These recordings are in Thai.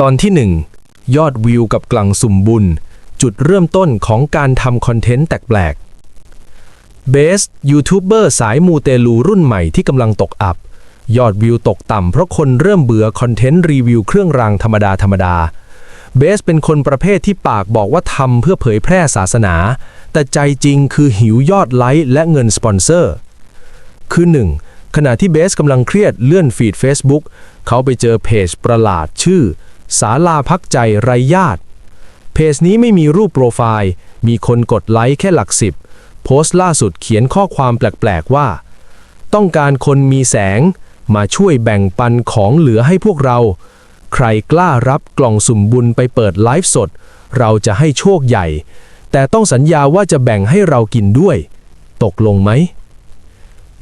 ตอนที่ 1 ยอดวิวกับกลังสุ่มบุญ จุดเริ่มต้นของการทำคอนเทนต์แปลกๆเบสยูทูบเบอร์สายมูเตลูรุ่นใหม่ที่กำลังตกอับ ยอดวิวตกต่ำเพราะคนเริ่มเบื่อคอนเทนต์รีวิวเครื่องรางธรรมดาธรรมดาเบสเป็นคนประเภทที่ปากบอกว่าทำเพื่อเผยแพร่ศาสนา แต่ใจจริงคือหิวยอดไลค์และเงินสปอนเซอร์ คือหนึ่งขณะที่เบสกำลังเครียดเลื่อนฟีด Facebook เขาไปเจอเพจประหลาดชื่อ สาลาพักใจไรญาติ เพจนี้ไม่มีรูปโปรไฟล์ มีคนกดไลค์แค่หลักสิบ โพสต์ล่าสุดเขียนข้อความแปลกๆว่า ต้องการคนมีแสง มาช่วยแบ่งปันของเหลือให้พวกเรา ใครกล้ารับกล่องสุ่มบุญไปเปิดไลฟ์สด เราจะให้โชคใหญ่ แต่ต้องสัญญาว่าจะแบ่งให้เรากินด้วย ตกลงไหม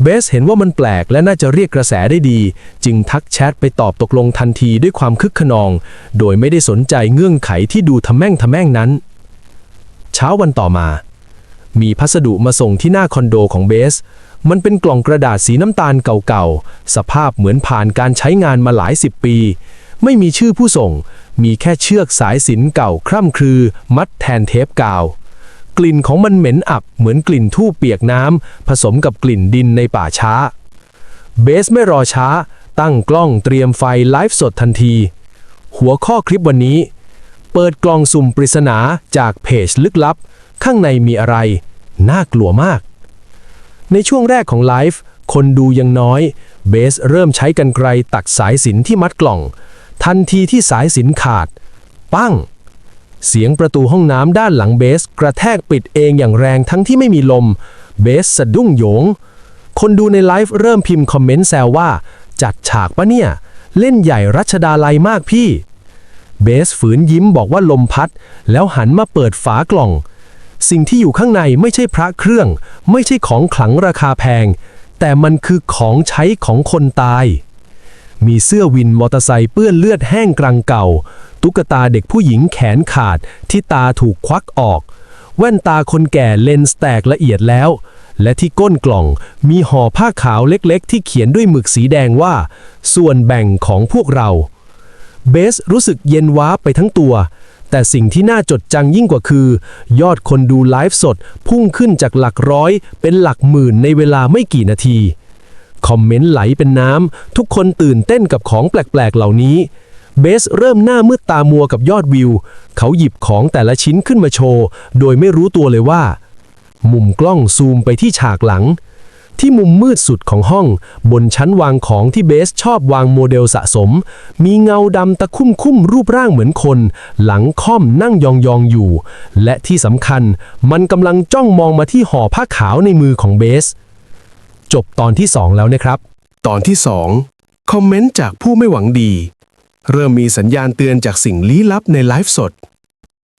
เบสเห็นว่ามันแปลกและน่าจะเรียกกระแสได้ดี จึงทักแชทไปตอบตกลงทันทีด้วยความคึกขนอง โดยไม่ได้สนใจเงื่อนไขที่ดูทะแม่งทะแม่งนั้น เช้าวันต่อมา มีพัสดุมาส่งที่หน้าคอนโดของเบส มันเป็นกล่องกระดาษสีน้ำตาลเก่าๆ สภาพเหมือนผ่านการใช้งานมาหลายสิบปี ไม่มีชื่อผู้ส่ง มีแค่เชือกสายสินเก่าคร่ำครือ มัดแทนเทปกาว กลิ่นของมันเหม็นอับเหมือนกลิ่นทูบเปียกน้ำผสมกับกลิ่นดินในป่าช้า เบสไม่รอช้า ตั้งกล้องเตรียมไฟไลฟ์สดทันที หัวข้อคลิปวันนี้ เปิดกล่องสุ่มปริศนาจากเพจลึกลับ ข้างในมีอะไร น่ากลัวมาก ในช่วงแรกของไลฟ์คนดูยังน้อย เบสเริ่มใช้กันไกรตัดสายสินที่มัดกล่อง ทันทีที่สายสินขาด ปั้ง เสียงประตูห้องน้ำด้านหลังเบส กระแทกปิดเองอย่างแรงทั้งที่ไม่มีลม เบสสะดุ้งโยง คนดูในไลฟ์เริ่มพิมพ์คอมเมนต์แซวว่า จัดฉากปะเนี่ย เล่นใหญ่รัชดาลัยมากพี่ เบสฝืนยิ้มบอกว่าลมพัด แล้วหันมาเปิดฝากล่อง สิ่งที่อยู่ข้างในไม่ใช่พระเครื่อง ไม่ใช่ของขลังราคาแพง แต่มันคือของใช้ของคนตายมีเสื้อวินมอเตอร์ไซค์เปื้อนเลือดแห้งกรังเก่า ตุ๊กตาเด็กผู้หญิงแขนขาดที่ตาถูกควักออก แว่นตาคนแก่เลนส์แตกละเอียดแล้ว และที่ก้นกล่องมีห่อผ้าขาวเล็กๆ ที่เขียนด้วยหมึกสีแดงว่า ส่วนแบ่งของพวกเรา เบสรู้สึกเย็นว้าไปทั้งตัว แต่สิ่งที่น่าจดจังยิ่งกว่าคือ ยอดคนดูไลฟ์สดพุ่งขึ้นจากหลักร้อยเป็นหลักหมื่นในเวลาไม่กี่นาทีคอมเมนต์ไหลเป็นน้ำ ทุกคนตื่นเต้นกับของแปลกๆ เหล่านี้ เบสเริ่มหน้ามืดตามัวกับยอดวิว เขาหยิบของแต่ละชิ้นขึ้นมาโชว์ โดยไม่รู้ตัวเลยว่า มุมกล้องซูมไปที่ฉากหลัง ที่มุมมืดสุดของห้อง บนชั้นวางของที่เบสชอบวางโมเดลสะสม มีเงาดำตะคุ่มคุ่มรูปร่างเหมือนคน หลังค่อมนั่งยองๆอยู่ และที่สำคัญมันกำลังจ้องมองมาที่ห่อผ้าขาวในมือของเบส จบตอนที่2แล้วนะครับ ตอนที่2คอมเมนต์จากผู้ไม่หวังดี เริ่มมีสัญญาณเตือนจากสิ่งลี้ลับในไลฟ์สด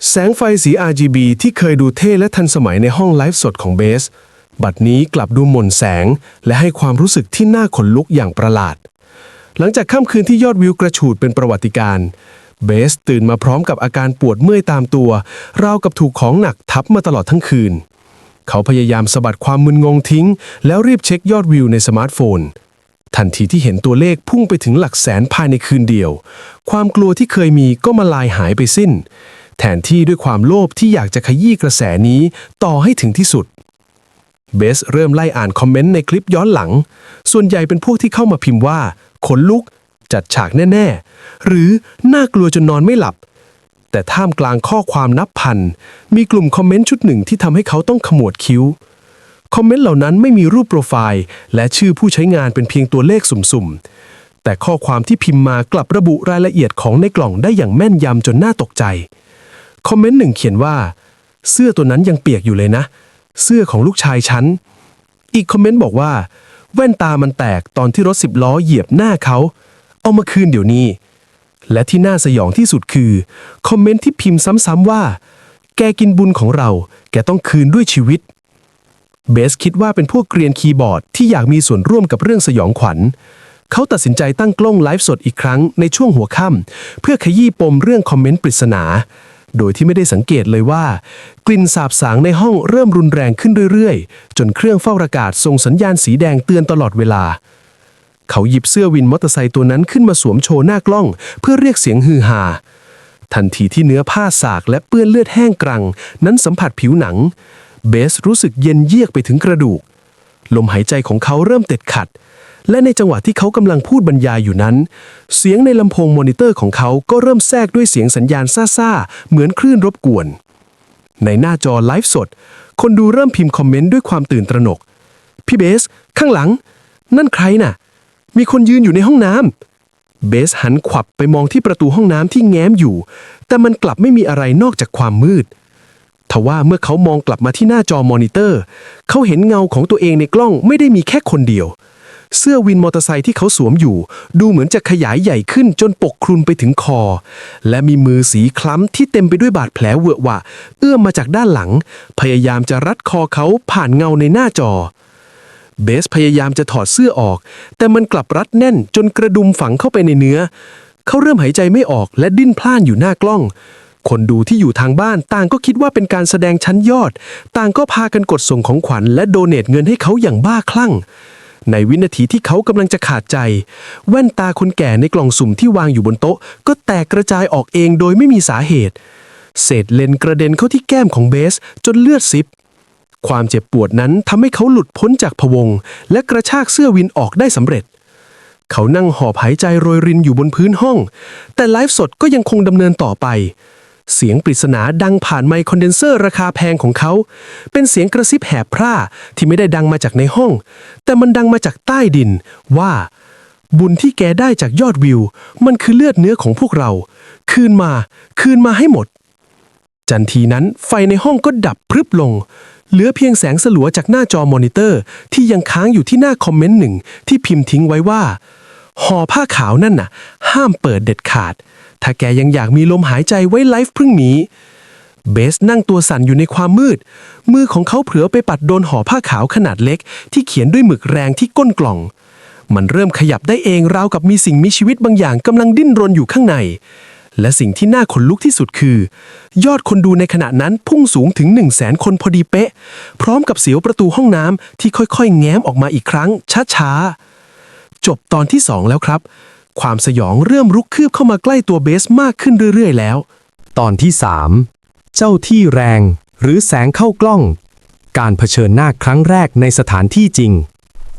แสงไฟสี RGB ที่เคยดูเท่และทันสมัยในห้องไลฟ์สดของเบส บัดนี้กลับดูหม่นแสง และให้ความรู้สึกที่น่าขนลุกอย่างประหลาด หลังจากค่ำคืนที่ยอดวิวกระฉูดเป็นประวัติการเบสตื่นมาพร้อมกับอาการปวดเมื่อยตามตัว ราวกับถูกของหนักทับมาตลอดทั้งคืน เขาพยายามสะบัดความมึนงงทิ้ง แล้วรีบเช็คยอดวิวในสมาร์ทโฟน ทันทีที่เห็นตัวเลขพุ่งไปถึงหลักแสนภายในคืนเดียว ความกลัวที่เคยมีก็มาลายหายไปสิ้น แทนที่ด้วยความโลภที่อยากจะขยี้กระแสนี้ต่อให้ถึงที่สุด เบสเริ่มไล่อ่านคอมเมนต์ในคลิปย้อนหลัง ส่วนใหญ่เป็นพวกที่เข้ามาพิมพ์ว่า ขนลุก จัดฉากแน่ ๆ หรือน่ากลัวจนนอนไม่หลับ แต่ท่ามกลางข้อความนับพัน มีกลุ่มคอมเมนต์ชุดหนึ่งที่ทำให้เขาต้องขมวดคิ้ว คอมเมนต์เหล่านั้นไม่มีรูปโปรไฟล์ และชื่อผู้ใช้งานเป็นเพียงตัวเลขสุ่มๆ แต่ข้อความที่พิมพ์มากลับระบุรายละเอียดของในกล่องได้อย่างแม่นยำจนน่าตกใจ คอมเมนต์หนึ่งเขียนว่า เสื้อตัวนั้นยังเปียกอยู่เลยนะ เสื้อของลูกชายฉัน อีกคอมเมนต์บอกว่า แว่นตามันแตกตอนที่รถสิบล้อเหยียบหน้าเขา เอามาคืนเดี๋ยวนี้ และที่น่าสยองที่สุดคือคอมเมนต์ที่พิมพ์ซ้ำๆว่า แกกินบุญของเรา แกต้องคืนด้วยชีวิต เบสคิดว่าเป็นพวกเกรียนคีย์บอร์ดที่อยากมีส่วนร่วมกับเรื่องสยองขวัญ เขาตัดสินใจตั้งกล้องไลฟ์สดอีกครั้งในช่วงหัวค่ำเพื่อขยี้ปมเรื่องคอมเมนต์ปริศนา โดยที่ไม่ได้สังเกตเลยว่า กลิ่นสาบสางในห้องเริ่มรุนแรงขึ้นเรื่อยๆ จนเครื่องเฝ้าอากาศส่งสัญญาณสีแดงเตือนตลอดเวลา เขาหยิบเสื้อวินมอเตอร์ไซค์ตัวนั้นขึ้นมาสวมโชว์หน้ากล้อง เพื่อเรียกเสียงฮือฮาทันทีที่เนื้อผ้าสากและเปื้อนเลือดแห้งกรัง นั้นสัมผัสผิวหนัง เบสรู้สึกเย็นเยียกไปถึงกระดูก ลมหายใจของเขาเริ่มเต็ดขัด และในจังหวะที่เขากำลังพูดบรรยายอยู่นั้น เสียงในลำโพงมอนิเตอร์ของเขาก็เริ่มแทรกด้วยเสียงสัญญาณซ่าๆ เหมือนคลื่นรบกวน ในหน้าจอไลฟ์สด คนดูเริ่มพิมพ์คอมเมนต์ด้วยความตื่นตระหนก พี่เบส ข้างหลัง นั่นใครน่ะ มีคนยืนอยู่ในห้องน้ำเบสหันขวับไปมองที่ประตูห้องน้ำที่แง้มอยู่ แต่มันกลับไม่มีอะไรนอกจากความมืด ทว่าเมื่อเขามองกลับมาที่หน้าจอมอนิเตอร์ เขาเห็นเงาของตัวเองในกล้องไม่ได้มีแค่คนเดียว เสื้อวินมอเตอร์ไซค์ที่เขาสวมอยู่ ดูเหมือนจะขยายใหญ่ขึ้นจนปกคลุมไปถึงคอ และมีมือสีคล้ำที่เต็มไปด้วยบาดแผลเวอะหวะ เอื้อมมาจากด้านหลัง พยายามจะรัดคอเขาผ่านเงาในหน้าจอเบสพยายามจะถอดเสื้อออก แต่มันกลับรัดแน่นจนกระดุมฝังเข้าไปในเนื้อ เขาเริ่มหายใจไม่ออกและดิ้นพล่านอยู่หน้ากล้อง คนดูที่อยู่ทางบ้านต่างก็คิดว่าเป็นการแสดงชั้นยอด ต่างก็พากันกดส่งของขวัญและโดเนทเงินให้เขาอย่างบ้าคลั่ง ในวินาทีที่เขากำลังจะขาดใจ แว่นตาคนแก่ในกล่องสุ่มที่วางอยู่บนโต๊ะ ก็แตกกระจายออกเองโดยไม่มีสาเหตุ เศษเลนกระเด็นเข้าที่แก้มของเบส จนเลือดซิบความเจ็บปวดนั้นทำให้เขาหลุดพ้นจากพวง และกระชากเสื้อวินออกได้สำเร็จ เขานั่งหอบหายใจโรยรินอยู่บนพื้นห้อง แต่ไลฟ์สดก็ยังคงดำเนินต่อไป เสียงปริศนาดังผ่านไมค์คอนเดนเซอร์ราคาแพงของเขา เป็นเสียงกระซิบแหบพร่าที่ไม่ได้ดังมาจากในห้อง แต่มันดังมาจากใต้ดินว่า บุญที่แกได้จากยอดวิว มันคือเลือดเนื้อของพวกเรา คืนมา คืนมาให้หมด จันทีนั้นไฟในห้องก็ดับพรึบลง เหลือเพียงแสงสลัวจากหน้าจอมอนิเตอร์ ที่ยังค้างอยู่ที่หน้าคอมเมนต์หนึ่งที่พิมพ์ทิ้งไว้ว่าห่อผ้าขาวนั่นน่ะ ห้ามเปิดเด็ดขาด ถ้าแกยังอยากมีลมหายใจไว้ไลฟ์พรุ่งนี้ เบสนั่งตัวสั่นอยู่ในความมืด มือของเขาเผลอไปปัดโดนห่อผ้าขาวขนาดเล็ก ที่เขียนด้วยหมึกแรงที่ก้นกล่อง มันเริ่มขยับได้เองราวกับมีสิ่งมีชีวิตบางอย่างกำลังดิ้นรนอยู่ข้างใน และสิ่งที่น่าขนลุกที่สุดคือ ยอดคนดูในขณะนั้นพุ่งสูงถึง 1 0 0 0 0แสนคนพอดีเป๊ะ พร้อมกับเสียวประตูห้องน้ำที่ค่อยๆ แง้มออกมาอีกครั้งช้าๆจบตอนที่ 2 แล้วครับ ความสยองเริ่มรุกคืบเข้ามาใกล้ตัวเบสมากขึ้นเรื่อยๆ แล้ว ตอนที่ 3 เจ้าที่แรง หรือแสงเข้ากล้อง การเผชิญหน้าครั้งแรกในสถานที่จริง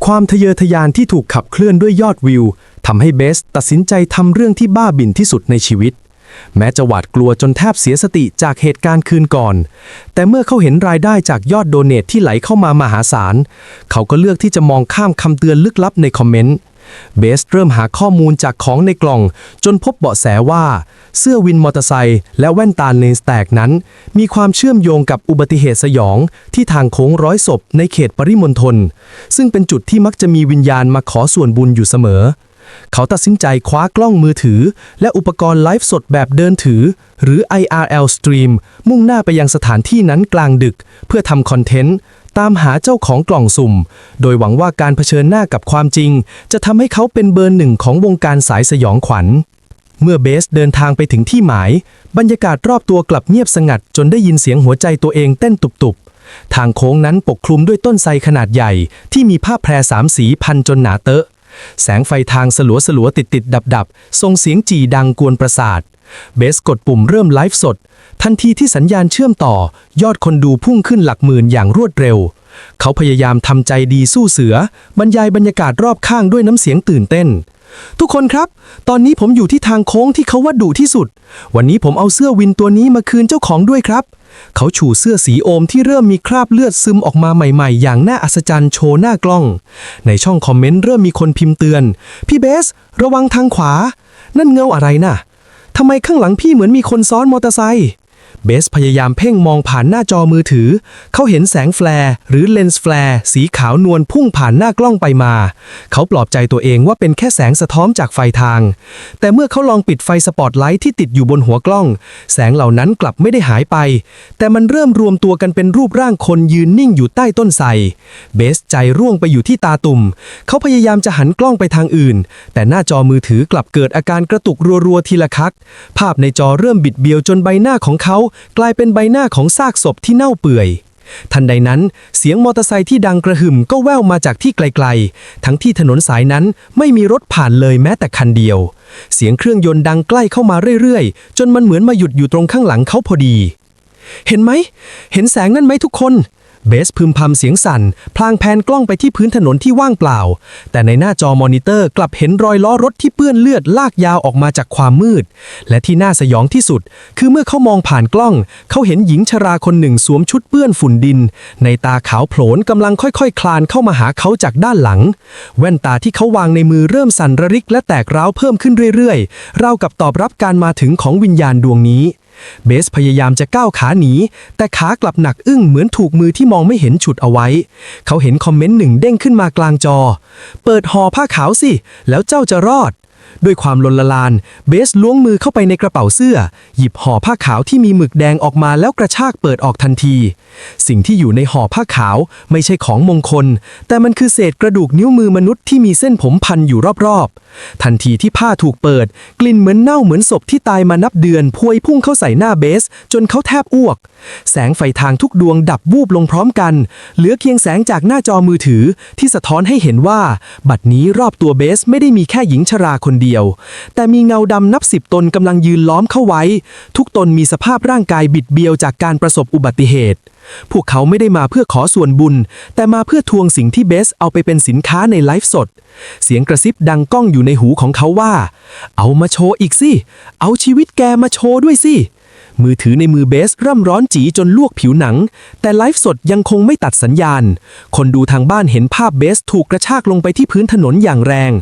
ความทะเยอทะยานที่ถูกขับเคลื่อนด้วยยอดวิวทำให้เบสตัดสินใจทำเรื่องที่บ้าบิ่นที่สุดในชีวิต แม้จะหวาดกลัวจนแทบเสียสติจากเหตุการณ์คืนก่อน แต่เมื่อเขาเห็นรายได้จากยอดโดเนทที่ไหลเข้ามามหาศาล เขาก็เลือกที่จะมองข้ามคำเตือนลึกลับในคอมเมนต์ เบสเริ่มหาข้อมูลจากของในกล่อง จนพบเบาะแสว่า เสื้อวินมอเตอร์ไซค์และแว่นตาเลนส์แตกนั้น มีความเชื่อมโยงกับอุบัติเหตุสยองที่ทางโค้งร้อยศพในเขตปริมณฑลซึ่งเป็นจุดที่มักจะมีวิญญาณมาขอส่วนบุญอยู่เสมอ เขาตัดสินใจคว้ากล้องมือถือ และอุปกรณ์ไลฟ์สดแบบเดินถือ หรือ IRL Stream มุ่งหน้าไปยังสถานที่นั้นกลางดึก เพื่อทำคอนเทนต์ ตามหาเจ้าของกล่องสุ่ม โดยหวังว่าการเผชิญหน้ากับความจริง จะทำให้เขาเป็นเบอร์หนึ่งของวงการสายสยองขวัญ เมื่อเบสเดินทางไปถึงที่หมาย บรรยากาศรอบตัวกลับเงียบสงัด จนได้ยินเสียงหัวใจตัวเองเต้นตุบๆ ทางโค้งนั้นปกคลุมด้วยต้นไทรขนาดใหญ่ ที่มีผ้าแพรสามสีพันจนหนาเตอะ แสงไฟทางสลัวสลัวติดติดดับดับส่งเสียงจีดังกวนประสาท เบสกดปุ่มเริ่มไลฟ์สด ทันทีที่สัญญาณเชื่อมต่อ ยอดคนดูพุ่งขึ้นหลักหมื่นอย่างรวดเร็ว เขาพยายามทำใจดีสู้เสือ บรรยายบรรยากาศรอบข้างด้วยน้ำเสียงตื่นเต้นทุกคนครับ ตอนนี้ผมอยู่ที่ทางโค้งที่เขาว่าดุที่สุด วันนี้ผมเอาเสื้อวินตัวนี้มาคืนเจ้าของด้วยครับ เขาชูเสื้อสีโอมที่เริ่มมีคราบเลือดซึมออกมาใหม่ๆ อย่างน่าอัศจรรย์โชว์หน้ากล้อง ในช่องคอมเมนต์เริ่มมีคนพิมพ์เตือน พี่เบส ระวังทางขวา นั่นเงาอะไรน่ะทำไมข้างหลังพี่เหมือนมีคนซ้อนมอเตอร์ไซค์ เบสพยายามเพ่งมองผ่านหน้าจอมือถือ เขาเห็นแสงแฟลร์หรือเลนส์แฟลร์สีขาวนวลพุ่งผ่านหน้ากล้องไปมา เขาปลอบใจตัวเองว่าเป็นแค่แสงสะท้อนจากไฟทาง แต่เมื่อเขาลองปิดไฟสปอตไลท์ที่ติดอยู่บนหัวกล้อง แสงเหล่านั้นกลับไม่ได้หายไป แต่มันเริ่มรวมตัวกันเป็นรูปร่างคนยืนนิ่งอยู่ใต้ต้นไทรเบสใจร่วงไปอยู่ที่ตาตุ่ม เขาพยายามจะหันกล้องไปทางอื่น แต่หน้าจอมือถือกลับเกิดอาการกระตุกรัวๆทีละคัก ภาพในจอเริ่มบิดเบี้ยวจนใบหน้าของเขากลายเป็นใบหน้าของซากศพที่เน่าเปื่อย ทันใดนั้น เสียงมอเตอร์ไซค์ที่ดังกระหึ่มก็แว่วมาจากที่ไกลๆ ทั้งที่ถนนสายนั้นไม่มีรถผ่านเลยแม้แต่คันเดียว เสียงเครื่องยนต์ดังใกล้เข้ามาเรื่อยๆ จนมันเหมือนมาหยุดอยู่ตรงข้างหลังเขาพอดี เห็นไหม เห็นแสงนั่นไหมทุกคน เบสพึมพำเสียงสั่น พลางแพนกล้องไปที่พื้นถนนที่ว่างเปล่า แต่ในหน้าจอมอนิเตอร์กลับเห็นรอยล้อรถที่เปื้อนเลือดลากยาวออกมาจากความมืด และที่น่าสยองที่สุด คือเมื่อเขามองผ่านกล้อง เขาเห็นหญิงชราคนหนึ่งสวมชุดเปื้อนฝุ่นดิน ในตาขาวโผลนกำลังค่อยๆ คลานเข้ามาหาเขาจากด้านหลัง แว่นตาที่เขาวางในมือเริ่มสั่นระริกและแตกร้าวเพิ่มขึ้นเรื่อยๆ ราวกับตอบรับการมาถึงของวิญญาณดวงนี้ เบสพยายามจะก้าวขาหนี แต่ขากลับหนักอึ้งเหมือนถูกมือที่มองไม่เห็นฉุดเอาไว้ เขาเห็นคอมเมนต์หนึ่งเด้งขึ้นมากลางจอ เปิดห่อผ้าขาวสิ แล้วเจ้าจะรอด ด้วยความลนละลาน เบสล้วงมือเข้าไปในกระเป๋าเสื้อ หยิบห่อผ้าขาวที่มีหมึกแดงออกมาแล้วกระชากเปิดออกทันที สิ่งที่อยู่ในห่อผ้าขาวไม่ใช่ของมงคล แต่มันคือเศษกระดูกนิ้วมือมนุษย์ที่มีเส้นผมพันอยู่รอบๆ ทันทีที่ผ้าถูกเปิด กลิ่นเหมือนเน่าเหมือนศพที่ตายมานับเดือนพวยพุ่งเข้าใส่หน้าเบส จนเขาแทบอ้วก แสงไฟทางทุกดวงดับวูบลงพร้อมกัน เหลือเพียงแสงจากหน้าจอมือถือ ที่สะท้อนให้เห็นว่า บัดนี้รอบตัวเบสไม่ได้มีแค่หญิงชราคนเดียว แต่มีเงาดำนับสิบตนกำลังยืนล้อมเข้าไว้ ทุกตนมีสภาพร่างกายบิดเบี้ยวจากการประสบอุบัติเหตุ พวกเขาไม่ได้มาเพื่อขอส่วนบุญ แต่มาเพื่อทวงสิ่งที่เบสเอาไปเป็นสินค้าในไลฟ์สด เสียงกระซิบดังก้องอยู่ในหูของเขาว่า เอามาโชว์อีกสิ เอาชีวิตแกมาโชว์ด้วยสิ มือถือในมือเบสร่ำร้อนจีจนลวกผิวหนัง แต่ไลฟ์สดยังคงไม่ตัดสัญญาณ คนดูทางบ้านเห็นภาพเบสถูกกระชากลงไปที่พื้นถนนอย่างแรง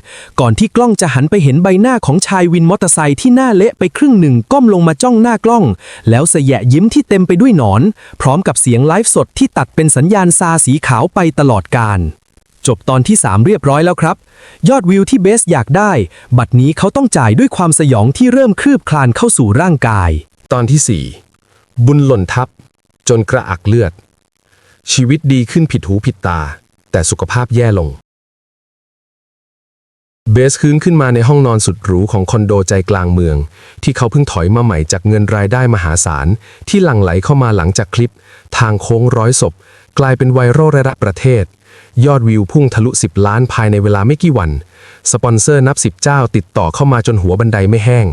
ก่อนที่กล้องจะหันไปเห็นใบหน้าของชายวินมอเตอร์ไซค์ที่หน้าเละไปครึ่งหนึ่งก้มลงมาจ้องหน้ากล้อง แล้วเสยะยิ้มที่เต็มไปด้วยหนอน พร้อมกับเสียงไลฟ์สดที่ตัดเป็นสัญญาณซาสีขาวไปตลอดการจบตอนที่ 3 เรียบร้อยแล้วครับ ยอดวิวที่เบสอยากได้ บัดนี้เขาต้องจ่ายด้วยความสยองที่เริ่มคลืบคลานเข้าสู่ร่างกาย ตอนที่ 4 บุญหล่นทับ จนกระอักเลือด ชีวิตดีขึ้นผิดหูผิดตา แต่สุขภาพแย่ลง เบสคืนขึ้นมาในห้องนอนสุดหรูของคอนโดใจกลางเมือง ที่เขาเพิ่งถอยมาใหม่จากเงินรายได้มหาศาล ที่หลั่งไหลเข้ามาหลังจากคลิป ทางโค้งร้อยศพ กลายเป็นไวรัลระดับประเทศ ยอดวิวพุ่งทะลุ 10 ล้านภายในเวลาไม่กี่วัน สปอนเซอร์นับ 10 เจ้าติดต่อเข้ามาจนหัวบันไดไม่แห้ง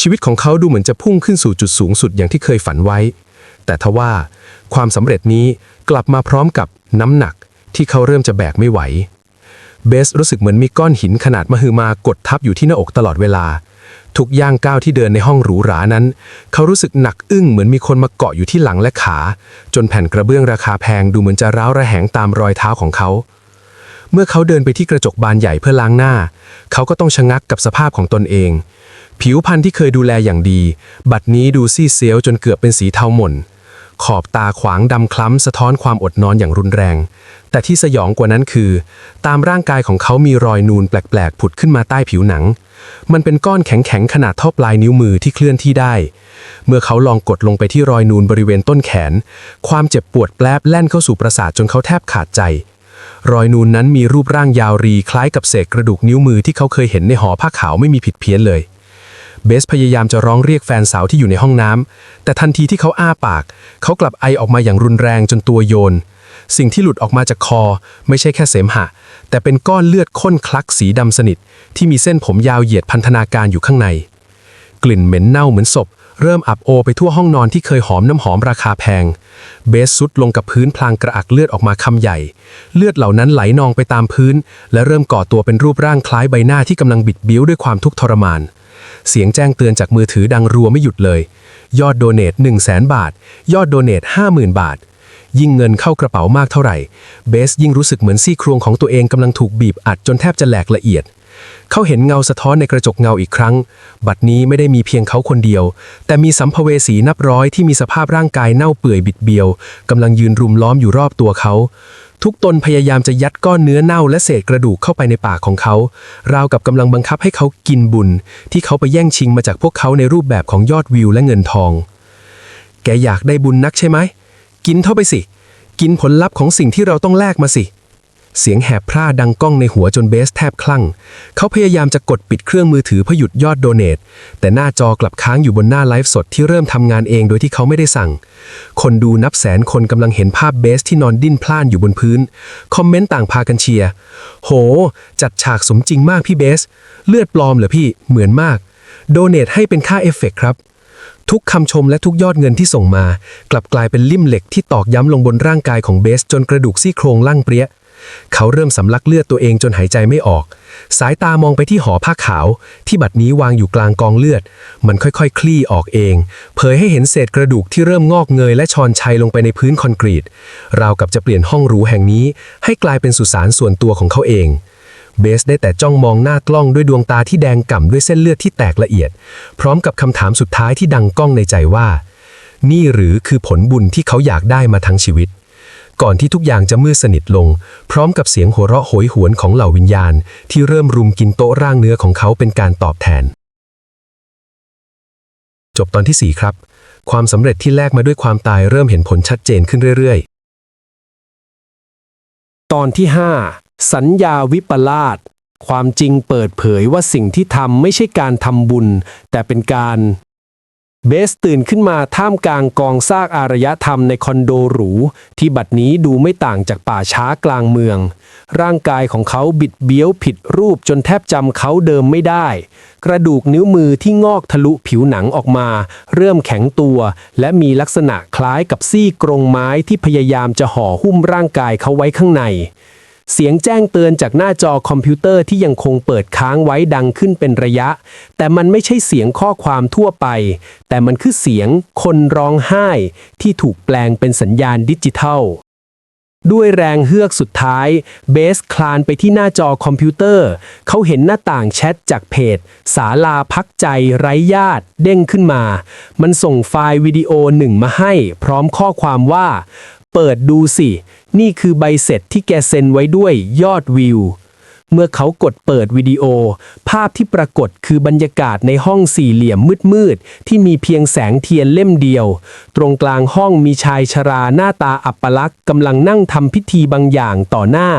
ชีวิตของเขาดูเหมือนจะพุ่งขึ้นสู่จุดสูงสุดอย่างที่เคยฝันไว้ แต่ทว่าความสำเร็จนี้กลับมาพร้อมกับน้ำหนักที่เขาเริ่มจะแบกไม่ไหว เบสรู้สึกเหมือนมีก้อนหินขนาดมหึมากดทับอยู่ที่หน้าอกตลอดเวลา ทุกย่างก้าวที่เดินในห้องหรูหรานั้น เขารู้สึกหนักอึ้งเหมือนมีคนมาเกาะอยู่ที่หลังและขา จนแผ่นกระเบื้องราคาแพงดูเหมือนจะร้าวระแหงตามรอยเท้าของเขา เมื่อเขาเดินไปที่กระจกบานใหญ่เพื่อล้างหน้า เขาก็ต้องชะงักกับสภาพของตนเอง ผิวพรรณที่เคยดูแลอย่างดี บัดนี้ดูซีเซียวจนเกือบเป็นสีเทาหม่น ขอบตาขวางดำคล้ำสะท้อนความอดนอนอย่างรุนแรง แต่ที่สยองกว่านั้นคือ ตามร่างกายของเขามีรอยนูนแปลกๆ ผุดขึ้นมาใต้ผิวหนัง มันเป็นก้อนแข็งๆ ขนาดเท่าปลายนิ้วมือที่เคลื่อนที่ได้ เมื่อเขาลองกดลงไปที่รอยนูนบริเวณต้นแขน ความเจ็บปวดแปลบแล่นเข้าสู่ประสาทจนเขาแทบขาดใจรอยนูนนั้นมีรูปร่างยาวรีคล้ายกับเศษกระดูกนิ้วมือที่เขาเคยเห็นในหอผ้าขาวไม่มีผิดเพี้ยนเลย เบสพยายามจะร้องเรียกแฟนสาวที่อยู่ในห้องน้ำ แต่ทันทีที่เขาอ้าปาก เขากลับไอออกมาอย่างรุนแรงจนตัวโยน สิ่งที่หลุดออกมาจากคอ ไม่ใช่แค่เสมหะ แต่เป็นก้อนเลือดข้นคลักสีดำสนิท ที่มีเส้นผมยาวเหยียดพันธนาการอยู่ข้างใน กลิ่นเหม็นเน่าเหมือนศพ เริ่มอับโอไปทั่วห้องนอนที่เคยหอมน้ำหอมราคาแพง เบสซุดลงกับพื้นพลางกระอักเลือดออกมาคำใหญ่ เลือดเหล่านั้นไหลนองไปตามพื้น และเริ่มก่อตัวเป็นรูปร่างคล้ายใบหน้าที่กำลังบิดบิ้วด้วยความทุกข์ทรมาน เสียงแจ้งเตือนจากมือถือดังรัวไม่หยุดเลย ยอดโดเนท 1 0 0 0 0แบาท ยอดโดเนท 50,000 บาท ยิ่งเงินเข้ากระเป๋ามากเท่าไหร่ เบสยิ่งรู้สึกเหมือนซี่โครงของตัวเองกำลังถูกบีบอัดจนแทบจะแหลกละเอียด เขาเห็นเงาสะท้อนในกระจกเงาอีกครั้ง บัดนี้ไม่ได้มีเพียงเขาคนเดียว แต่มีสัมภเวสีนับร้อยที่มีสภาพร่างกายเน่าเปื่อยบิดเบี้ยวกำลังยืนรุมล้อมอยู่รอบตัวเขา ทุกตนพยายามจะยัดก้อนเนื้อเน่าและเศษกระดูกเข้าไปในปากของเขา ราวกับกำลังบังคับให้เขากินบุญ ที่เขาไปแย่งชิงมาจากพวกเขาในรูปแบบของยอดวิวและเงินทอง แกอยากได้บุญนักใช่ไหม กินเท่าไปสิ กินผลลัพธ์ของสิ่งที่เราต้องแลกมาสิ เสียงแหบพร่าดังก้องในหัวจนเบสแทบคลั่ง เขาพยายามจะกดปิดเครื่องมือถือเพื่อหยุดยอดโดเนท แต่หน้าจอกลับค้างอยู่บนหน้าไลฟ์สดที่เริ่มทำงานเองโดยที่เขาไม่ได้สั่ง คนดูนับแสนคนกำลังเห็นภาพเบสที่นอนดิ้นพล่านอยู่บนพื้น คอมเมนต์ต่างพากันเชียร์ โห จัดฉากสมจริงมากพี่เบส เลือดปลอมเหรอพี่ เหมือนมาก โดเนทให้เป็นค่าเอฟเฟกต์ครับทุกคำชมและทุกยอดเงินที่ส่งมา กลับกลายเป็นลิ่มเหล็กที่ตอกย้ำลงบนร่างกายของเบส จนกระดูกซี่โครงลั่งเปรี้ย เขาเริ่มสำลักเลือดตัวเองจนหายใจไม่ออก สายตามองไปที่หอผ้าขาว ที่บัดนี้วางอยู่กลางกองเลือด มันค่อยๆคลี่ออกเอง เผยให้เห็นเศษกระดูกที่เริ่มงอกเงยและชอนชัยลงไปในพื้นคอนกรีต ราวกับจะเปลี่ยนห้องหรูแห่งนี้ ให้กลายเป็นสุสานส่วนตัวของเขาเองเบสได้แต่จ้องมองหน้ากล้องด้วยดวงตาที่แดงก่ำด้วยเส้นเลือดที่แตกละเอียด พร้อมกับคำถามสุดท้ายที่ดังก้องในใจว่า นี่หรือคือผลบุญที่เขาอยากได้มาทั้งชีวิต ก่อนที่ทุกอย่างจะมืดสนิทลง พร้อมกับเสียงหัวเราะโหยหวนของเหล่าวิญญาณ ที่เริ่มรุมกินโต๊ะร่างเนื้อของเขาเป็นการตอบแทน จบตอนที่ 4 ครับ ความสำเร็จที่แลกมาด้วยความตายเริ่มเห็นผลชัดเจนขึ้นเรื่อยๆ ตอนที่ 5 สัญญาวิปลาสความจริงเปิดเผยว่าสิ่งที่ทำไม่ใช่การทำบุญ แต่เป็นการ เบสตื่นขึ้นมาท่ามกลางกองซากอารยธรรมในคอนโดหรู ที่บัดนี้ดูไม่ต่างจากป่าช้ากลางเมือง ร่างกายของเขาบิดเบี้ยวผิดรูปจนแทบจำเขาเดิมไม่ได้ กระดูกนิ้วมือที่งอกทะลุผิวหนังออกมา เริ่มแข็งตัว และมีลักษณะคล้ายกับซี่กรงไม้ที่พยายามจะห่อหุ้มร่างกายเขาไว้ข้างใน เสียงแจ้งเตือนจากหน้าจอคอมพิวเตอร์ที่ยังคงเปิดค้างไว้ดังขึ้นเป็นระยะ แต่มันไม่ใช่เสียงข้อความทั่วไป แต่มันคือเสียงคนร้องไห้ ที่ถูกแปลงเป็นสัญญาณดิจิทัล ด้วยแรงเฮือกสุดท้าย เบสคลานไปที่หน้าจอคอมพิวเตอร์ เขาเห็นหน้าต่างแชทจากเพจ สาลาพักใจไร้ญาติ เด้งขึ้นมา มันส่งไฟล์วิดีโอหนึ่งมาให้ พร้อมข้อความว่า เปิดดูสิ นี่คือใบเสร็จที่แกเซ็นไว้ด้วยยอดวิว เมื่อเขากดเปิดวิดีโอ ภาพที่ปรากฏคือบรรยากาศในห้องสี่เหลี่ยมมืดๆ ที่มีเพียงแสงเทียนเล่มเดียว ตรงกลางห้องมีชายชราหน้าตาอัปลักษ์กำลังนั่งทำพิธีบางอย่างต่อหน้า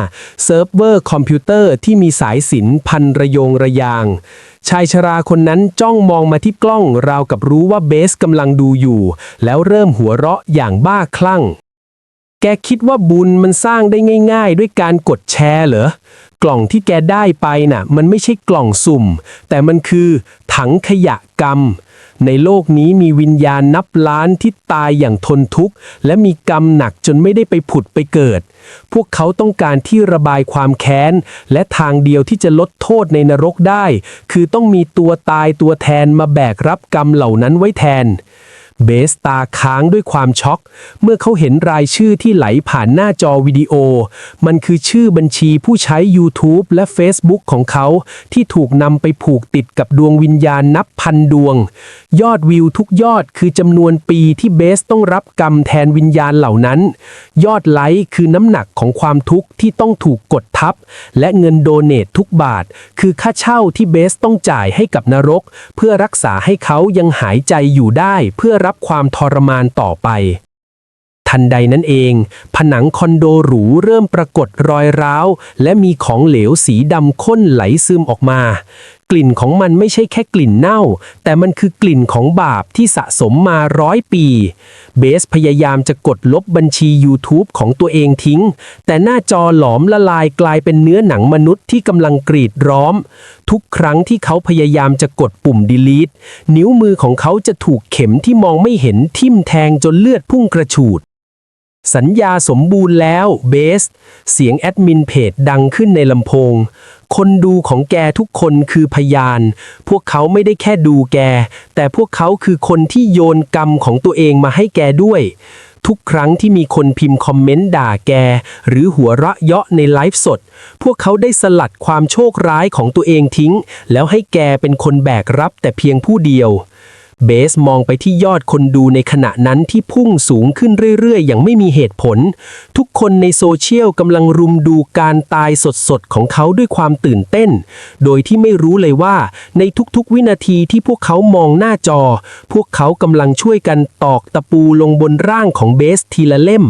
เซิร์ฟเวอร์คอมพิวเตอร์ที่มีสายสินพันระยงระยาง ชายชราคนนั้นจ้องมองมาที่กล้องราวกับรู้ว่าเบสกำลังดูอยู่ แล้วเริ่มหัวเราะอย่างบ้าคลั่ง แกคิดว่าบุญมันสร้างได้ง่าย ๆ ด้วยการกดแชร์เหรอ กล่องที่แกได้ไปน่ะ มันไม่ใช่กล่องสุ่ม แต่มันคือถังขยะกรรม ในโลกนี้มีวิญญาณนับล้านที่ตายอย่างทนทุกข์ และมีกรรมหนักจนไม่ได้ไปผุดไปเกิด พวกเขาต้องการที่ระบายความแค้น และทางเดียวที่จะลดโทษในนรกได้ คือต้องมีตัวตายตัวแทนมาแบกรับกรรมเหล่านั้นไว้แทน เบสตาค้างด้วยความช็อก เมื่อเขาเห็นรายชื่อที่ไหลผ่านหน้าจอวิดีโอ มันคือชื่อบัญชีผู้ใช้ YouTube และ Facebook ของเขา ที่ถูกนำไปผูกติดกับดวงวิญญาณนับพันดวง ยอดวิวทุกยอดคือจำนวนปีที่เบสต้องรับกรรมแทนวิญญาณเหล่านั้น ยอดไลค์คือน้ำหนักของความทุกข์ที่ต้องถูกกดทับ และเงินโดเนททุกบาท คือค่าเช่าที่เบสต้องจ่ายให้กับนรก เพื่อรักษาให้เขายังหายใจอยู่ได้เพื่อรับความทรมานต่อไป ทันใดนั้นเอง ผนังคอนโดหรูเริ่มปรากฏรอยร้าว และมีของเหลวสีดำข้นไหลซึมออกมา ลิ่นของมันไม่ใช่แค่กลิ่นเน่า แต่มันคือกลิ่นของบาปที่สะสมมาร้อยปี เบสพยายามจะกดลบบัญชี YouTube ของตัวเองทิ้ง แต่หน้าจอหลอมละลายกลายเป็นเนื้อหนังมนุษย์ที่กำลังกรีดร้อม ทุกครั้งที่เขาพยายามจะกดปุ่ม delete นิ้วมือของเขาจะถูกเข็มที่มองไม่เห็นทิ่มแทงจนเลือดพุ่งกระฉูดสัญญาสมบูรณ์แล้วเบส เสียงแอดมินเพจดังขึ้นในลำโพง คนดูของแกทุกคนคือพยาน พวกเขาไม่ได้แค่ดูแก แต่พวกเขาคือคนที่โยนกรรมของตัวเองมาให้แกด้วย ทุกครั้งที่มีคนพิมพ์คอมเมนต์ด่าแก หรือหัวเราะเยาะในไลฟ์สด พวกเขาได้สลัดความโชคร้ายของตัวเองทิ้ง แล้วให้แกเป็นคนแบกรับแต่เพียงผู้เดียว เบสมองไปที่ยอดคนดูในขณะนั้นที่พุ่งสูงขึ้นเรื่อยๆ อย่างไม่มีเหตุผล ทุกคนในโซเชียลกำลังรุมดูการตายสดๆ ของเขาด้วยความตื่นเต้น โดยที่ไม่รู้เลยว่า ในทุกๆ วินาทีที่พวกเขามองหน้าจอ พวกเขากำลังช่วยกันตอกตะปูลงบนร่างของเบสทีละเล่ม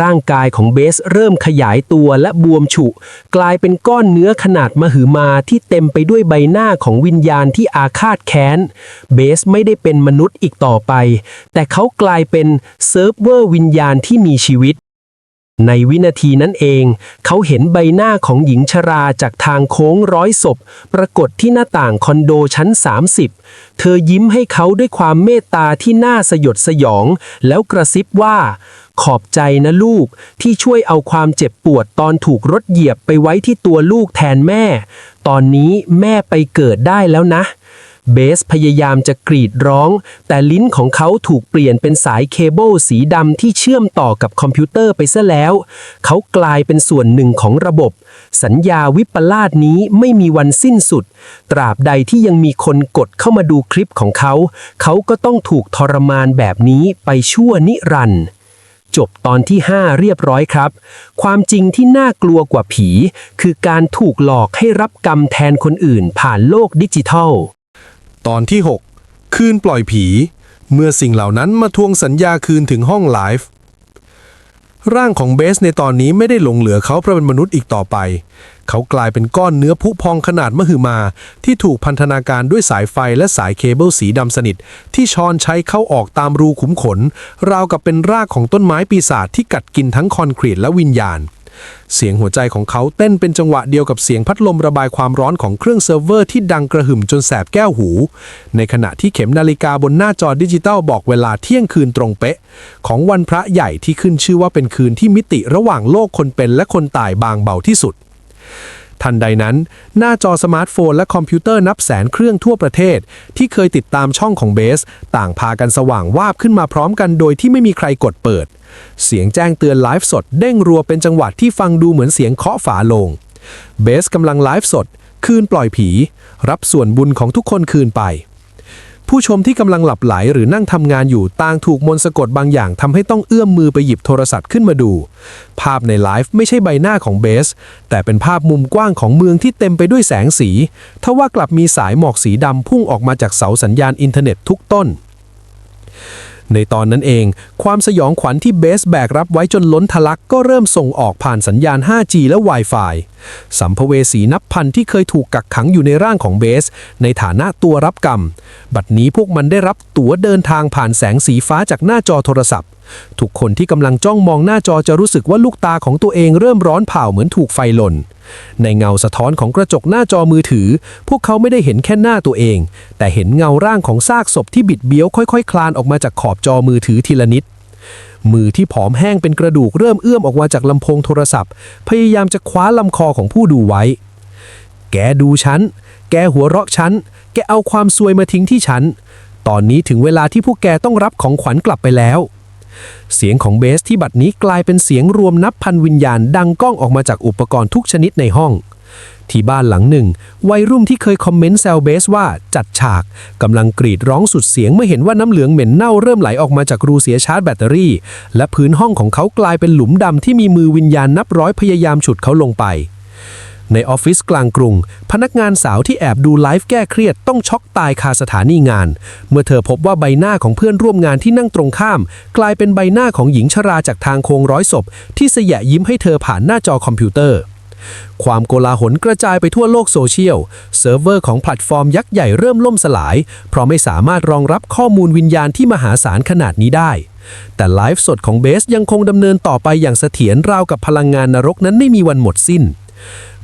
ร่างกายของเบสเริ่มขยายตัวและบวมฉุ กลายเป็นก้อนเนื้อขนาดมหึมาที่เต็มไปด้วยใบหน้าของวิญญาณที่อาฆาตแค้น เบสไม่ได้เป็นมนุษย์อีกต่อไป แต่เขากลายเป็นเซิร์ฟเวอร์วิญญาณที่มีชีวิต ในวินาทีนั้นเอง เขาเห็นใบหน้าของหญิงชราจากทางโค้งร้อยศพ ปรากฏที่หน้าต่างคอนโดชั้น 30 เธอยิ้มให้เขาด้วยความเมตตาที่น่าสยดสยอง แล้วกระซิบว่า ขอบใจนะลูกที่ช่วยเอาความเจ็บปวดตอนถูกรถเหยียบไปไว้ที่ตัวลูกแทนแม่ ตอนนี้แม่ไปเกิดได้แล้วนะ เบสพยายามจะกรีดร้อง แต่ลิ้นของเขาถูกเปลี่ยนเป็นสายเคเบิลสีดำที่เชื่อมต่อกับคอมพิวเตอร์ไปซะแล้ว เขากลายเป็นส่วนหนึ่งของระบบ สัญญาวิปลาสนี้ไม่มีวันสิ้นสุด ตราบใดที่ยังมีคนกดเข้ามาดูคลิปของเขา เขาก็ต้องถูกทรมานแบบนี้ไปชั่วนิรันดร์จบตอนที่ 5 เรียบร้อยครับ ความจริงที่น่ากลัวกว่าผี คือการถูกหลอกให้รับกรรมแทนคนอื่นผ่านโลกดิจิทัล ตอนที่ 6 คืนปล่อยผี เมื่อสิ่งเหล่านั้นมาทวงสัญญาคืนถึงห้องไลฟ์ร่างของเบสในตอนนี้ไม่ได้หลงเหลือเขาเพราะเป็นมนุษย์อีกต่อไป เขากลายเป็นก้อนเนื้อผุพองขนาดมหึมา ที่ถูกพันธนาการด้วยสายไฟและสายเคเบิลสีดำสนิท ที่ชอนใช้เข้าออกตามรูขุมขน ราวกับเป็นรากของต้นไม้ปีศาจที่กัดกินทั้งคอนกรีตและวิญญาณ เสียงหัวใจของเขาเต้นเป็นจังหวะเดียวกับเสียงพัดลมระบายความร้อนของเครื่องเซิร์ฟเวอร์ที่ดังกระหึ่มจนแสบแก้วหู ในขณะที่เข็มนาฬิกาบนหน้าจอดิจิตอลบอกเวลาเที่ยงคืนตรงเป๊ะ ของวันพระใหญ่ที่ขึ้นชื่อว่าเป็นคืนที่มิติระหว่างโลกคนเป็นและคนตายบางเบาที่สุด ทันใดนั้น หน้าจอสมาร์ทโฟนและคอมพิวเตอร์นับแสนเครื่องทั่วประเทศ ที่เคยติดตามช่องของเบส ต่างพากันสว่างวาบขึ้นมาพร้อมกันโดยที่ไม่มีใครกดเปิด เสียงแจ้งเตือนไลฟ์สดเด้งรัวเป็นจังหวะที่ฟังดูเหมือนเสียงเคาะฝาโลง เบสกำลังไลฟ์สด คืนปล่อยผี รับส่วนบุญของทุกคนคืนไป ผู้ชมที่กำลังหลับไหลหรือนั่งทำงานอยู่ต่างถูกมนต์สะกดบางอย่างทำให้ต้องเอื้อมมือไปหยิบโทรศัพท์ขึ้นมาดู ภาพในไลฟ์ไม่ใช่ใบหน้าของเบส แต่เป็นภาพมุมกว้างของเมืองที่เต็มไปด้วยแสงสีทว่ากลับมีสายหมอกสีดำพุ่งออกมาจากเสาสัญญาณอินเทอร์เน็ตทุกต้น ในตอนนั้นเอง ความสยองขวัญที่เบสแบกรับไว้จนล้นทะลักก็เริ่มส่งออกผ่านสัญญาณ 5G และ Wi-Fi สัมภเวสีนับพันที่เคยถูกกักขังอยู่ในร่างของเบส ในฐานะตัวรับกรรม บัดนี้พวกมันได้รับตั๋วเดินทางผ่านแสงสีฟ้าจากหน้าจอโทรศัพท์ ทุกคนที่กำลังจ้องมองหน้าจอจะรู้สึกว่าลูกตาของตัวเองเริ่มร้อนเผาเหมือนถูกไฟลนในเงาสะท้อนของกระจกหน้าจอมือถือ พวกเขาไม่ได้เห็นแค่หน้าตัวเอง แต่เห็นเงาร่างของซากศพที่บิดเบี้ยวค่อยๆคลานออกมาจากขอบจอมือถือทีละนิด มือที่ผอมแห้งเป็นกระดูกเริ่มเอื้อมออกมาจากลำโพงโทรศัพท์ พยายามจะคว้าลำคอของผู้ดูไว้ แกดูฉัน แกหัวเราะฉัน แกเอาความซวยมาทิ้งที่ฉัน ตอนนี้ถึงเวลาที่พวกแกต้องรับของขวัญกลับไปแล้ว เสียงของเบสที่บัดนี้กลายเป็นเสียงรวมนับพันวิญญาณดังก้องออกมาจากอุปกรณ์ทุกชนิดในห้อง ที่บ้านหลังหนึ่ง วัยรุ่นที่เคยคอมเมนต์แซวเบสว่าจัดฉากกำลังกรีดร้องสุดเสียงเมื่อเห็นว่าน้ำเหลืองเหม็นเน่าเริ่มไหลออกมาจากรูเสียชาร์จแบตเตอรี่ และพื้นห้องของเขากลายเป็นหลุมดำที่มีมือวิญญาณนับร้อยพยายามฉุดเขาลงไป ในออฟฟิศกลางกรุง พนักงานสาวที่แอบดูไลฟ์แก้เครียดต้องช็อกตายคาสถานีงาน เมื่อเธอพบว่าใบหน้าของเพื่อนร่วมงานที่นั่งตรงข้าม กลายเป็นใบหน้าของหญิงชราจากทางโค้งร้อยศพ ที่เสยะยิ้มให้เธอผ่านหน้าจอคอมพิวเตอร์ ความโกลาหลกระจายไปทั่วโลกโซเชียล เซิร์ฟเวอร์ของแพลตฟอร์มยักษ์ใหญ่เริ่มล่มสลาย เพราะไม่สามารถรองรับข้อมูลวิญญาณที่มหาศาลขนาดนี้ได้แต่ไลฟ์สดของเบสยังคงดำเนินต่อไปอย่างเสถียรราวกับพลังงานนรกนั้นไม่มีวันหมดสิ้น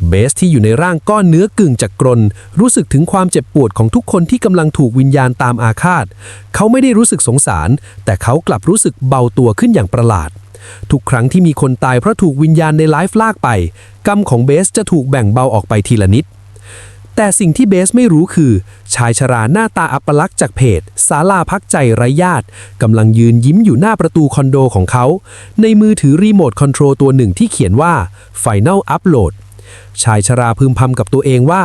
เบสที่อยู่ในร่างก้อนเนื้อกึ่งจากกรนรู้สึกถึงความเจ็บปวดของทุกคนที่กำลังถูกวิญญาณตามอาฆาต เขาไม่ได้รู้สึกสงสาร แต่เขากลับรู้สึกเบาตัวขึ้นอย่างประหลาด ทุกครั้งที่มีคนตายเพราะถูกวิญญาณในไลฟ์ลากไป กรรมของเบสจะถูกแบ่งเบาออกไปทีละนิด แต่สิ่งที่เบสไม่รู้คือ ชายชราหน้าตาอัปลักษณ์จากเพจศาลาพักใจไร้ญาติกำลังยืนยิ้มอยู่หน้าประตูคอนโดของเขา ในมือถือรีโมทคอนโทรลตัวหนึ่งที่เขียนว่า Final Upload ชายชราพึมพำกับตัวเองว่า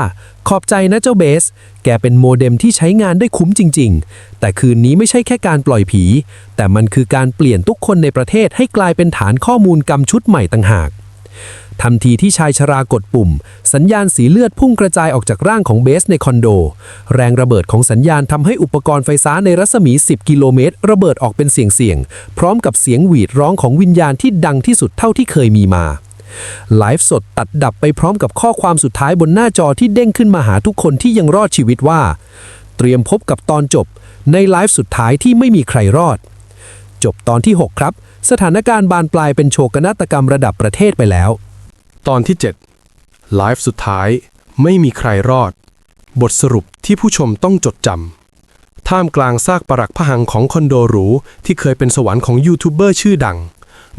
ขอบใจนะเจ้าเบส แกเป็นโมเด็มที่ใช้งานได้คุ้มจริง ๆ แต่คืนนี้ไม่ใช่แค่การปล่อยผี แต่มันคือการเปลี่ยนทุกคนในประเทศให้กลายเป็นฐานข้อมูลกรรมชุดใหม่ต่างหาก ทันทีที่ชายชรากดปุ่ม สัญญาณสีเลือดพุ่งกระจายออกจากร่างของเบสในคอนโด แรงระเบิดของสัญญาณทำให้อุปกรณ์ไฟฟ้าในรัศมี 10 กิโลเมตร ระเบิดออกเป็นเสียงๆพร้อมกับเสียงหวีดร้องของวิญญาณที่ดังที่สุดเท่าที่เคยมีมาไลฟ์สดตัดดับไปพร้อมกับข้อความสุดท้ายบนหน้าจอที่เด้งขึ้นมาหาทุกคนที่ยังรอดชีวิตว่า เตรียมพบกับตอนจบ ในไลฟ์สุดท้ายที่ไม่มีใครรอด จบตอนที่ 6 ครับ สถานการณ์บานปลายเป็นโชกนาฏกรรมระดับประเทศไปแล้ว ตอนที่ 7 ไลฟ์สุดท้ายไม่มีใครรอด บทสรุปที่ผู้ชมต้องจดจำ ท่ามกลางซากปรักพหังของคอนโดหรูที่เคยเป็นสวรรค์ของยูทูบเบอร์ชื่อดัง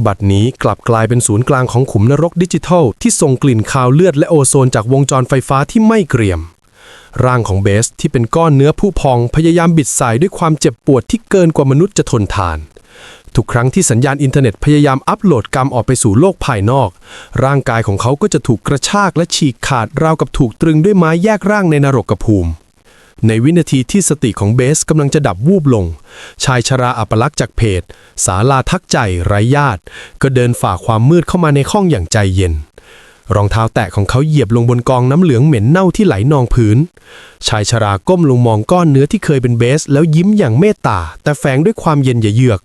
บัดนี้กลับกลายเป็นศูนย์กลางของขุมนรกดิจิทัล ที่ส่งกลิ่นคาวเลือดและโอโซนจากวงจรไฟฟ้าที่ไม่เกรียม ร่างของเบสที่เป็นก้อนเนื้อผู้พองพยายามบิดสายด้วยความเจ็บปวดที่เกินกว่ามนุษย์จะทนทาน ทุกครั้งที่สัญญาณอินเทอร์เน็ตพยายามอัปโหลดกรรมออกไปสู่โลกภายนอก ร่างกายของเขาก็จะถูกกระชากและฉีกขาดราวกับถูกตรึงด้วยไม้แยกร่างในนรกภูมิ ในวินาทีที่สติของเบสกำลังจะดับวูบลง ชายชราอัปลักษ์จากเพจสาลาทักใจไร้ญาติ ก็เดินฝ่าความมืดเข้ามาในห้องอย่างใจเย็นรองเท้าแตะของเขาเหยียบลงบนกองน้ำเหลืองเหม็นเน่าที่ไหลนองพื้น ชายชราก้มลงมองก้อนเนื้อที่เคยเป็นเบส แล้วยิ้มอย่างเมตตา แต่แฝงด้วยความเย็นเยือก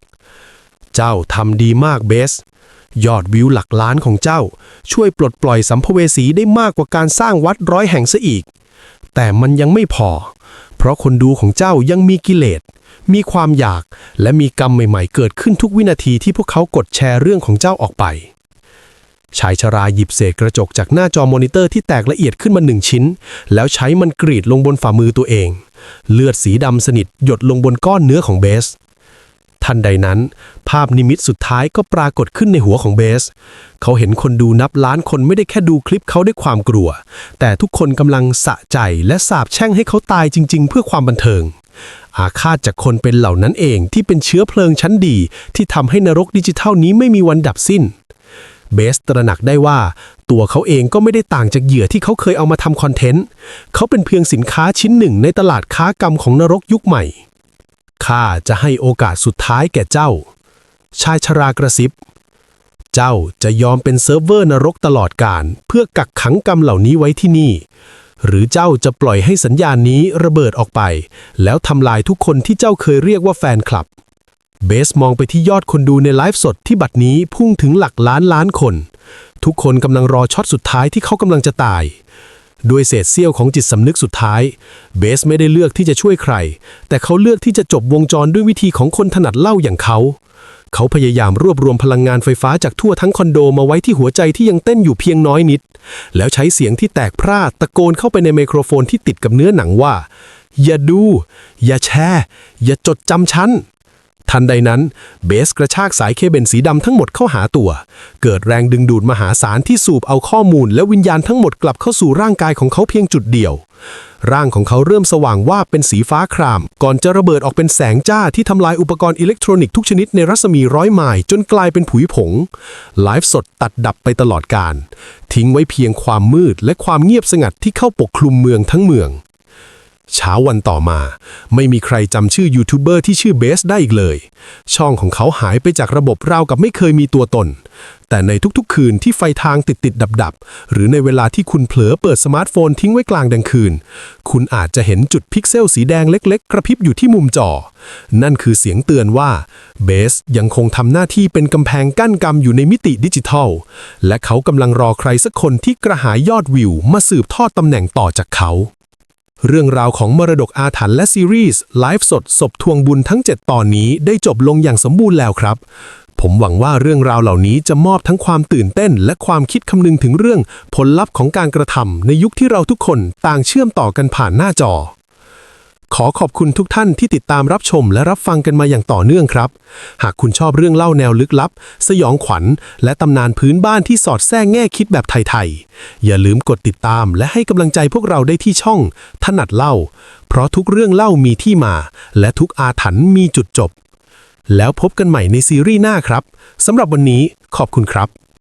เจ้าทำดีมากเบส ยอดวิวหลักล้านของเจ้า ช่วยปลดปล่อยสัมภเวสีได้มากกว่าการสร้างวัดร้อยแห่งซะอีก แต่มันยังไม่พอ เพราะคนดูของเจ้ายังมีกิเลส มีความอยากและมีกรรมใหม่ๆ เกิดขึ้นทุกวินาทีที่พวกเขากดแชร์เรื่องของเจ้าออกไปชายชราหยิบเศษกระจกจากหน้าจอมอนิเตอร์ที่แตกละเอียดขึ้นมาหนึ่งชิ้น แล้วใช้มันกรีดลงบนฝ่ามือตัวเอง เลือดสีดำสนิทหยดลงบนก้อนเนื้อของเบส ทันใดนั้น ภาพนิมิตสุดท้ายก็ปรากฏขึ้นในหัวของเบส เขาเห็นคนดูนับล้านคนไม่ได้แค่ดูคลิปเขาด้วยความกลัว แต่ทุกคนกำลังสะใจและสาบแช่งให้เขาตายจริง ๆ เพื่อความบันเทิง อาฆาตจากคนเป็นเหล่านั้นเองที่เป็นเชื้อเพลิงชั้นดี ที่ทำให้นรกดิจิทัลนี้ไม่มีวันดับสิ้นเบสตระหนักได้ว่า ตัวเขาเองก็ไม่ได้ต่างจากเหยื่อที่เขาเคยเอามาทำคอนเทนต์ เขาเป็นเพียงสินค้าชิ้นหนึ่งในตลาดค้ากรรมของนรกยุคใหม่ ข้าจะให้โอกาสสุดท้ายแก่เจ้า ชายชรากระซิบ เจ้าจะยอมเป็นเซิร์ฟเวอร์นรกตลอดกาลเพื่อกักขังกรรมเหล่านี้ไว้ที่นี่ หรือเจ้าจะปล่อยให้สัญญาณนี้ระเบิดออกไป แล้วทำลายทุกคนที่เจ้าเคยเรียกว่าแฟนคลับ เบสมองไปที่ยอดคนดูในไลฟ์สดที่บัดนี้พุ่งถึงหลักล้านล้านคน ทุกคนกำลังรอช็อตสุดท้ายที่เขากำลังจะตาย ด้วยเศษเสี้ยวของจิตสำนึกสุดท้าย เบสไม่ได้เลือกที่จะช่วยใคร แต่เขาเลือกที่จะจบวงจรด้วยวิธีของคนถนัดเล่าอย่างเขา เขาพยายามรวบรวมพลังงานไฟฟ้าจากทั่วทั้งคอนโดมาไว้ที่หัวใจที่ยังเต้นอยู่เพียงน้อยนิด แล้วใช้เสียงที่แตกพร่าตะโกนเข้าไปในไมโครโฟนที่ติดกับเนื้อหนังว่า อย่าดู อย่าแชร์ อย่าจดจำฉัน ทันใดนั้น เบสกระชากสายเคเบิลสีดำทั้งหมดเข้าหาตัว เกิดแรงดึงดูดมหาศาลที่สูบเอาข้อมูลและวิญญาณทั้งหมดกลับเข้าสู่ร่างกายของเขาเพียงจุดเดียว ร่างของเขาเริ่มสว่างว่าเป็นสีฟ้าคราม ก่อนจะระเบิดออกเป็นแสงจ้าที่ทำลายอุปกรณ์อิเล็กทรอนิกส์ทุกชนิดในรัศมีร้อยไมล์จนกลายเป็นผุยผง ไลฟ์สดตัดดับไปตลอดการ ทิ้งไว้เพียงความมืดและความเงียบสงัดที่เข้าปกคลุมเมืองทั้งเมือง เช้าวันต่อมา ไม่มีใครจำชื่อยูทูบเบอร์ที่ชื่อเบสได้อีกเลย ช่องของเขาหายไปจากระบบราวกับไม่เคยมีตัวตน แต่ในทุกๆคืนที่ไฟทางติดติดดับดับหรือในเวลาที่คุณเผลอเปิดสมาร์ทโฟนทิ้งไว้กลางดังคืน คุณอาจจะเห็นจุดพิกเซลสีแดงเล็ก ๆ กระพริบอยู่ที่มุมจอ นั่นคือเสียงเตือนว่าเบสยังคงทำหน้าที่เป็นกำแพงกั้นกรรมอยู่ในมิติดิจิทัล และเขากำลังรอใครสักคนที่กระหายยอดวิวมาสืบทอดตำแหน่งต่อจากเขา เรื่องราวของมรดกอาถรรพ์และซีรีส์ไลฟ์สดศพทวงบุญทั้ง 7 ตอนนี้ได้จบลงอย่างสมบูรณ์แล้วครับ ผมหวังว่าเรื่องราวเหล่านี้จะมอบทั้งความตื่นเต้น และความคิดคำนึงถึงเรื่องผลลัพธ์ของการกระทำในยุคที่เราทุกคนต่างเชื่อมต่อกันผ่านหน้าจอ ขอขอบคุณทุกท่านที่ติดตามรับชมและรับฟังกันมาอย่างต่อเนื่องครับ หากคุณชอบเรื่องเล่าแนวลึกลับ สยองขวัญ และตำนานพื้นบ้านที่สอดแทรกแง่คิดแบบไทยๆ อย่าลืมกดติดตามและให้กำลังใจพวกเราได้ที่ช่อง ถนัดเล่า เพราะทุกเรื่องเล่ามีที่มา และทุกอาถรรพ์มีจุดจบ แล้วพบกันใหม่ในซีรีส์หน้าครับสำหรับวันนี้ขอบคุณครับ